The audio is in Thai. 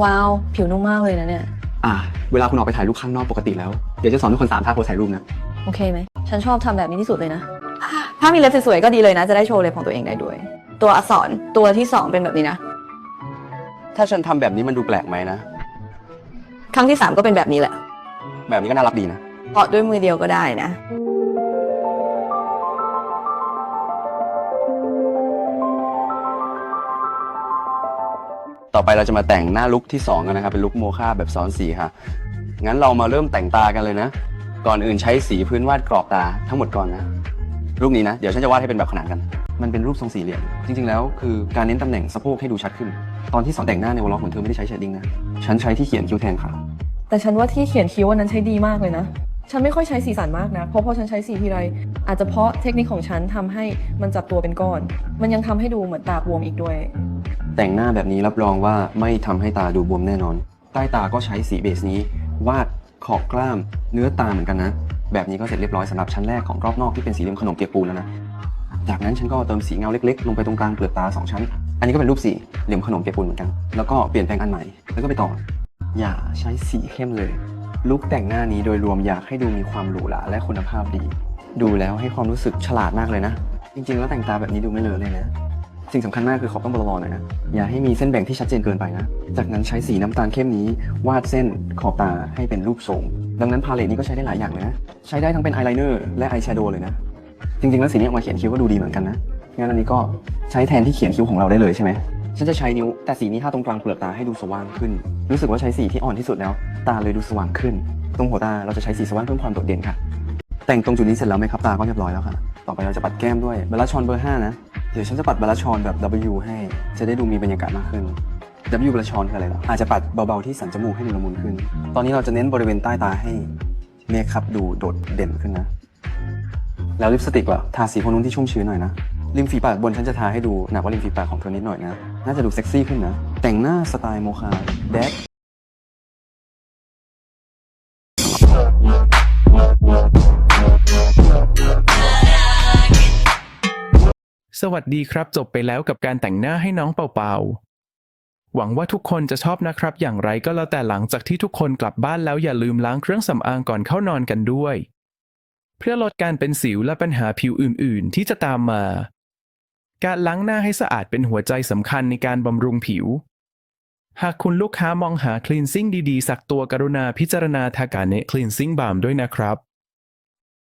ว้าว ผิวนุ่มมากเลยนะเนี่ย อ่า เวลาคุณออกไปถ่ายรูปข้างนอกปกติแล้ว เดี๋ยวจะสอนทุกคนสามท่าโพสถ่ายรูปนะ โอเคไหม ฉันชอบทำแบบนี้ที่สุดเลยนะ ถ้ามีเล็บสวยๆก็ดีเลยนะ จะได้โชว์เล็บของตัวเองได้ด้วย ตัวอักษรตัวที่สองเป็นแบบนี้นะ ถ้าฉันทำแบบนี้มันดูแปลกไหมนะ ครั้งที่สามก็เป็นแบบนี้แหละ แบบนี้ก็น่ารักดีนะ เพาะด้วยมือเดียวก็ได้นะ ต่อไปเราจะมาแต่งหน้าลุคที่สองกันนะครับเป็นลุคโมฆะแบบซ้อนสีค่ะ งั้นเรามาเริ่มแต่งตากันเลยนะ ก่อนอื่นใช้สีพื้นวาดกรอบตาทั้งหมดก่อนนะรูปนี้นะเดี๋ยวฉันจะวาดให้เป็นแบบขนานกัน มันเป็นรูปทรงสี่เหลี่ยมจริงๆแล้วคือการเน้นตำแหน่งสะโพกให้ดูชัดขึ้น ตอนที่สอนแต่งหน้าในวอลล็อกของเธอไม่ได้ใช้เชดดิ้งนะฉันใช้ที่เขียนคิ้วแทนค่ะ แต่ฉันว่าที่เขียนคิ้ววันนั้นใช้ดีมากเลยนะ ฉันไม่ค่อยใช้สีสันมากนะ เพราะพอฉันใช้สีทีไร อาจจะเพราะเทคนิคของฉันทำให้มันจับตัวเป็นก้อน มันยังทำให้ดูเหมือนตาบวมอีกด้วย แต่งหน้าแบบนี้รับรองว่าไม่ทำให้ตาดูบวมแน่นอน ใต้ตาก็ใช้สีเบสนี้ วาดขอบกล้ามเนื้อตาเหมือนกันนะ แบบนี้ก็เสร็จเรียบร้อยสำหรับชั้นแรกของรอบนอกที่เป็นสีเหลี่ยมขนมเปียกปูนแล้วนะ จากนั้นฉันก็เติมสีเงาเล็กๆ ลงไปตรงกลางเปลือกตาสองชั้น อันนี้ก็เป็นรูปสีเหลี่ยมขนมเปียกปูนเหมือนกัน แล้วก็เปลี่ยนแปลงอันใหม่ แล้วก็ไปต่อ อย่าใช้สีเข้มเลย ลุคแต่งหน้านี้โดยรวมอยากให้ดูมีความหรูหราและคุณภาพดี ดูแล้วให้ความรู้สึกฉลาดมากเลยนะ จริง ๆ แล้วแต่งตาแบบนี้ดูไม่เลอะเลยนะ สิ่งสำคัญมากคือขอบต้องบลอๆหน่อยนะ อย่าให้มีเส้นแบ่งที่ชัดเจนเกินไปนะ จากนั้นใช้สีน้ำตาลเข้มนี้ วาดเส้นขอบตาให้เป็นรูปทรง ดังนั้นพาเลตนี้ก็ใช้ได้หลายอย่างเลยนะ ใช้ได้ทั้งเป็นอายไลเนอร์และอายแชโดว์เลยนะ จริงๆ แล้วสีนี้ออกมาเขียนคิ้วก็ดูดีเหมือนกันนะ งั้นอันนี้ก็ใช้แทนที่เขียนคิ้วของเราได้เลยใช่ไหมฉันจะใช้นิ้วแต่สีนี้ทาตรงกลางเปลือกตาให้ดูสว่างขึ้น รู้สึกว่าใช้สีที่อ่อนที่สุดแล้ว ตาเลยดูสว่างขึ้น ตรงหัวตาเราจะใช้สีสว่างเพิ่มความโดดเด่นค่ะ แต่งตรงจุดนี้เสร็จแล้วไหมครับตาก็เรียบร้อยแล้วค่ะ ต่อไปเราจะปัดแก้มด้วยบลลชอนเบอร์5นะ เดี๋ยวฉันจะปัดบลลชอนแบบ W ให้ จะได้ดูมีบรรยากาศมากขึ้น W บลลชอนคืออะไรล่ะอาจจะปัดเบาๆที่สันจมูกให้ดูละมุนขึ้น ตอนนี้เราจะเน้นบริเวณใต้ตาให้เมคอัพดูโดดเด่นขึ้นนะ แล้วลิปสติกล่ะทาสีคนนู้นที่ชุ่มชื้นหน่อยนะริมฝีปากบนฉันจะทาให้ดูหนักกว่าริมฝีปากของเธอนิดหน่อยนะ น่าจะดูเซ็กซี่ขึ้นนะ แต่งหน้าสไตล์โมคาแดก สวัสดีครับจบไปแล้วกับการแต่งหน้าให้น้องเป่าๆ หวังว่าทุกคนจะชอบนะครับ อย่างไรก็แล้วแต่หลังจากที่ทุกคนกลับบ้านแล้วอย่าลืมล้างเครื่องสำอางก่อนเข้านอนกันด้วย เพื่อลดการเป็นสิวและปัญหาผิวอื่นๆ ที่จะตามมา การล้างหน้าให้สะอาดเป็นหัวใจสำคัญในการบำรุงผิว หากคุณลูกค้ามองหาคลีนซิ่งดีๆ สักตัวกรุณาพิจารณาทากาเนะคลีนซิ่งบาล์มด้วยนะครับ